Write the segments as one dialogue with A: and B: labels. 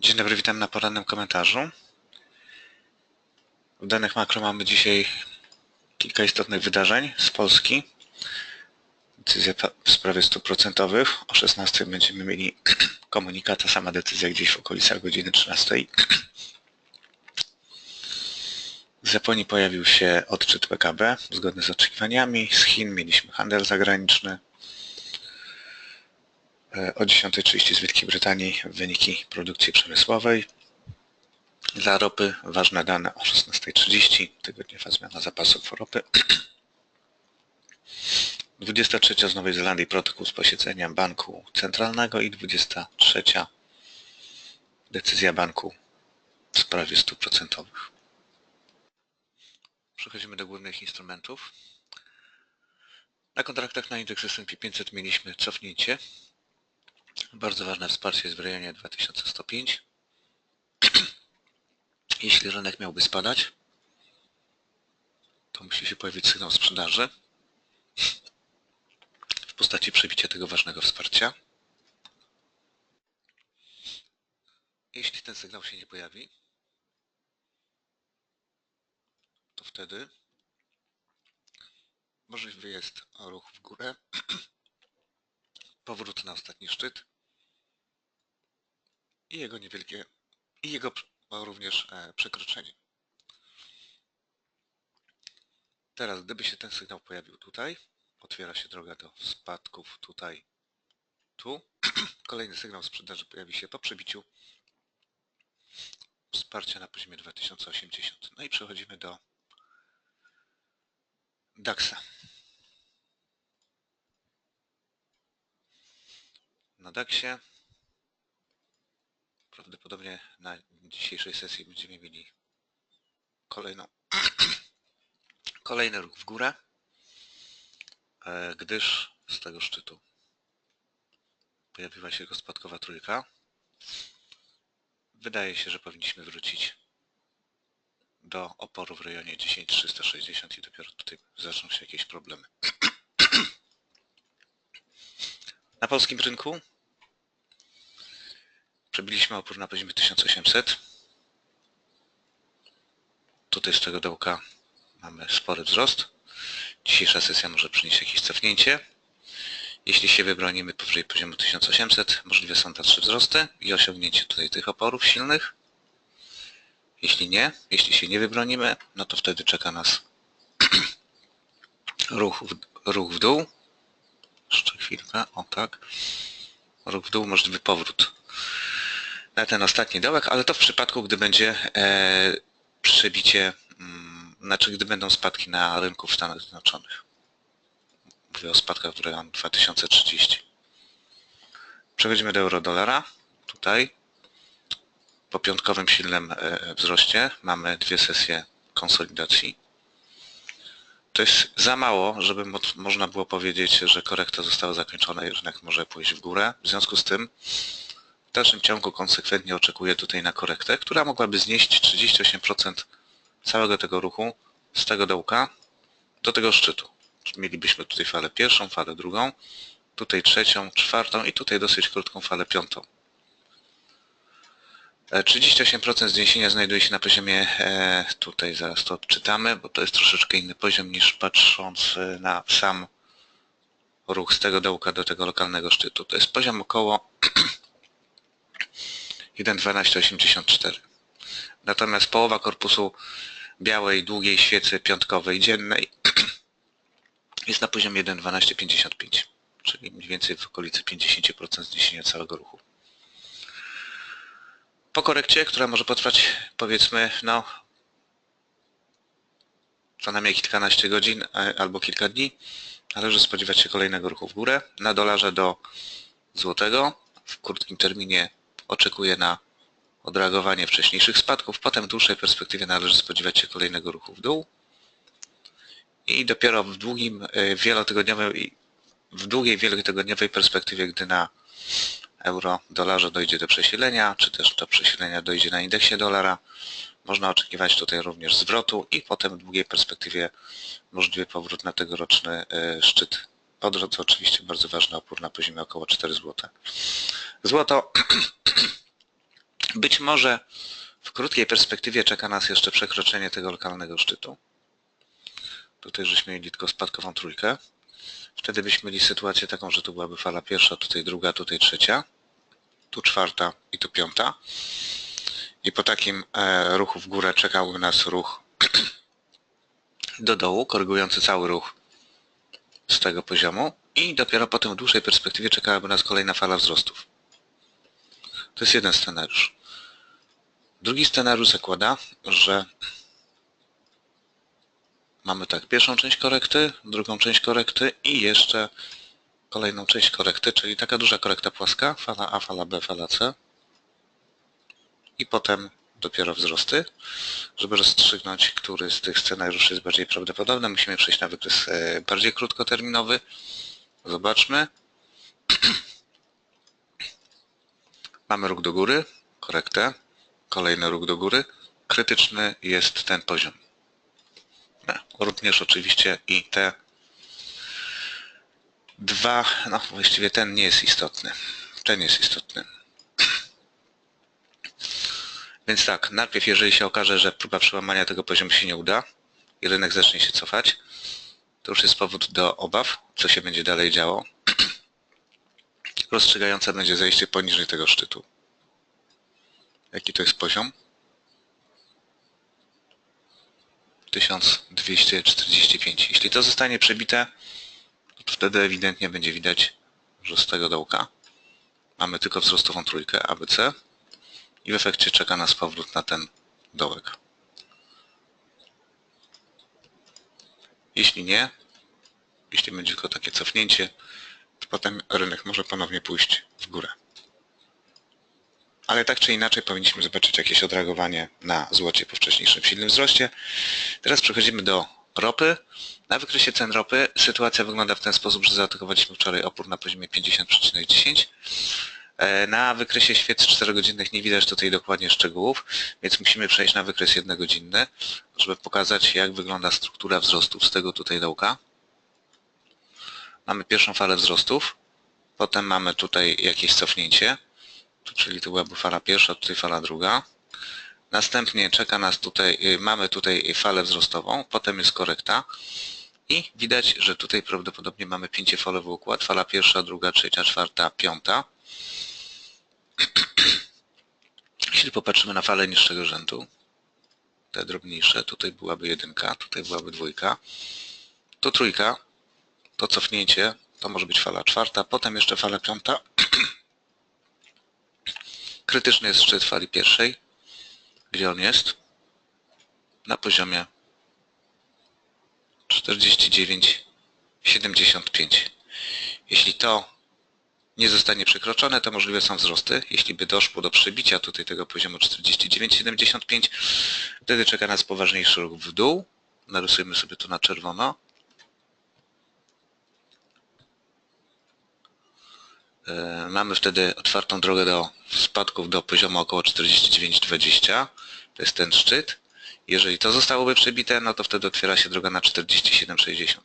A: Dzień dobry, witam na porannym komentarzu. W danych makro mamy dzisiaj kilka istotnych wydarzeń z Polski. Decyzja w sprawie stóp procentowych. O 16 będziemy mieli komunikat, ta sama decyzja gdzieś w okolicach godziny 13. Z Japonii pojawił się odczyt PKB zgodny z oczekiwaniami. Z Chin mieliśmy handel zagraniczny. E, O 10.30 z Wielkiej Brytanii wyniki produkcji przemysłowej. Dla ropy ważne dane o 16.30, tygodniowa zmiana zapasów ropy. 23 z Nowej Zelandii protokół z posiedzenia Banku Centralnego i 23 decyzja banku w sprawie stóp procentowych. Przechodzimy do głównych instrumentów. Na kontraktach na indeks S&P 500 mieliśmy cofnięcie. Bardzo ważne wsparcie jest w rejonie 2105. Jeśli rynek miałby spadać, to musi się pojawić sygnał sprzedaży w postaci przebicia tego ważnego wsparcia. Jeśli ten sygnał się nie pojawi, to wtedy możliwy jest ruch w górę, powrót na ostatni szczyt i jego niewielkie, i jego również e, przekroczenie. Teraz, gdyby się ten sygnał pojawił tutaj, otwiera się droga do spadków tutaj, tu. Kolejny sygnał sprzedaży pojawi się po przebiciu wsparcia na poziomie 2080. No i przechodzimy do DAXa. Na DAXie prawdopodobnie na dzisiejszej sesji będziemy mieli kolejną kolejny ruch w górę, e, gdyż z tego szczytu pojawiła się jego spadkowa trójka. Wydaje się, że powinniśmy wrócić do oporu w rejonie 10360 i dopiero tutaj zaczną się jakieś problemy. Na polskim rynku przebiliśmy opór na poziomie 1800. Tutaj z tego dołka mamy spory wzrost. Dzisiejsza sesja może przynieść jakieś cofnięcie. Jeśli się wybronimy powyżej poziomu 1800, możliwe są dalsze wzrosty i osiągnięcie tutaj tych oporów silnych. Jeśli nie, jeśli się nie wybronimy, no to wtedy czeka nas ruch w, ruch w dół. Jeszcze chwilkę, o tak. Ruch w dół, możliwy powrót na ten ostatni dołek, ale to w przypadku, gdy będzie e, przebicie, mm, znaczy gdy będą spadki na rynku w Stanach Zjednoczonych. Mówię o spadkach w rejonie 2030. Przechodzimy do euro-dolara. Tutaj po piątkowym silnym e, wzroście mamy dwie sesje konsolidacji. To jest za mało, żeby mo- można było powiedzieć, że korekta została zakończona i rynek może pójść w górę. W związku z tym w dalszym ciągu konsekwentnie oczekuję tutaj na korektę, która mogłaby znieść 38% całego tego ruchu z tego dołka do tego szczytu. Mielibyśmy tutaj falę pierwszą, falę drugą, tutaj trzecią, czwartą i tutaj dosyć krótką falę piątą. E, 38% zniesienia znajduje się na poziomie, e, tutaj zaraz to odczytamy, bo to jest troszeczkę inny poziom niż patrząc e, na sam ruch z tego dołka do tego lokalnego szczytu. To jest poziom około 1.1284. Natomiast połowa korpusu białej, długiej świecy piątkowej dziennej jest na poziomie 1.1255, czyli mniej więcej w okolicy 50% zniesienia całego ruchu. Po korekcie, która może potrwać powiedzmy no co najmniej kilkanaście godzin e, albo kilka dni, należy spodziewać się kolejnego ruchu w górę. Na dolarze do złotego w krótkim terminie oczekuję na odreagowanie wcześniejszych spadków, potem w dłuższej perspektywie należy spodziewać się kolejnego ruchu w dół i dopiero w długim, e, wielotygodniowym w długiej, wielotygodniowej perspektywie, gdy na euro dolarze dojdzie do przesilenia, czy też to przesilenia dojdzie na indeksie dolara, można oczekiwać tutaj również zwrotu i potem w długiej perspektywie możliwy powrót na tegoroczny e, szczyt. Po drodze oczywiście bardzo ważny opór na poziomie około 4 zł. Złoto Być może w krótkiej perspektywie czeka nas jeszcze przekroczenie tego lokalnego szczytu. Tutaj żeśmy mieli tylko spadkową trójkę. Wtedy byśmy mieli sytuację taką, że tu byłaby fala pierwsza, tutaj druga, tutaj trzecia, tu czwarta i tu piąta. I po takim e, ruchu w górę czekałby nas ruch do dołu, korygujący cały ruch z tego poziomu i dopiero potem w dłuższej perspektywie czekałaby nas kolejna fala wzrostów. To jest jeden scenariusz. Drugi scenariusz zakłada, że mamy tak pierwszą część korekty, drugą część korekty i jeszcze kolejną część korekty, czyli taka duża korekta płaska, fala A, fala B, fala C i potem dopiero wzrosty. Żeby rozstrzygnąć, który z tych scenariuszy jest bardziej prawdopodobny, musimy przejść na wykres e, bardziej krótkoterminowy. Zobaczmy. Mamy ruch do góry, korektę, kolejny ruch do góry. Krytyczny jest ten poziom. No, Również oczywiście i te dwa, no właściwie ten nie jest istotny. Ten jest istotny. Więc tak, najpierw jeżeli się okaże, że próba przełamania tego poziomu się nie uda i rynek zacznie się cofać, to już jest powód do obaw, co się będzie dalej działo. Rozstrzygające będzie zejście poniżej tego szczytu. Jaki to jest poziom? 1245. Jeśli to zostanie przebite, to wtedy ewidentnie będzie widać, że z tego dołka mamy tylko wzrostową trójkę ABC i w efekcie czeka nas powrót na ten dołek. Jeśli nie, jeśli będzie tylko takie cofnięcie, to potem rynek może ponownie pójść w górę. Ale tak czy inaczej powinniśmy zobaczyć jakieś odreagowanie na złocie po wcześniejszym silnym wzroście. Teraz przechodzimy do ropy. Na wykresie cen ropy sytuacja wygląda w ten sposób, że zaatakowaliśmy wczoraj opór na poziomie 50,10. E, Na wykresie świec 4-godzinnych nie widać tutaj dokładnie szczegółów, więc musimy przejść na wykres 1-godzinny, żeby pokazać jak wygląda struktura wzrostów z tego tutaj dołka. Mamy pierwszą falę wzrostów, potem mamy tutaj jakieś cofnięcie, czyli to byłaby fala pierwsza, tutaj fala druga. Następnie czeka nas tutaj, y, mamy tutaj falę wzrostową, potem jest korekta i widać, że tutaj prawdopodobnie mamy pięciofalowy układ, fala pierwsza, druga, trzecia, czwarta, piąta. Jeśli popatrzymy na falę niższego rzędu, te drobniejsze, tutaj byłaby jedynka, tutaj byłaby dwójka, to trójka, to cofnięcie, to może być fala czwarta, potem jeszcze fala piąta. Krytyczny jest szczyt fali pierwszej. Gdzie on jest? Na poziomie 49,75. Jeśli to nie zostanie przekroczone, to możliwe są wzrosty. Jeśli by doszło do przebicia tutaj tego poziomu 49,75, wtedy czeka nas poważniejszy ruch w dół. Narysujmy sobie to na czerwono. E, Mamy wtedy otwartą drogę do spadków do poziomu około 49,20. To jest ten szczyt. Jeżeli to zostałoby przebite, no to wtedy otwiera się droga na 47,60.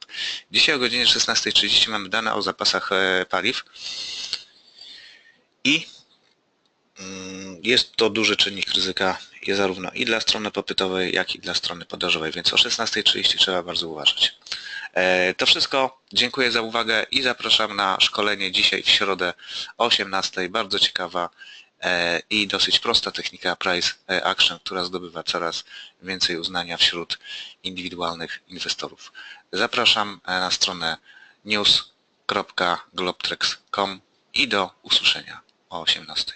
A: Dzisiaj o godzinie 16.30 mamy dane o zapasach e, paliw i mm, jest to duży czynnik ryzyka i zarówno i dla strony popytowej, jak i dla strony podażowej, więc o 16.30 trzeba bardzo uważać. E, To wszystko. Dziękuję za uwagę i zapraszam na szkolenie dzisiaj w środę o 18.00. Bardzo ciekawa i dosyć prosta technika Price Action, która zdobywa coraz więcej uznania wśród indywidualnych inwestorów. Zapraszam e, na stronę news.globtrex.com i do usłyszenia o 18.00.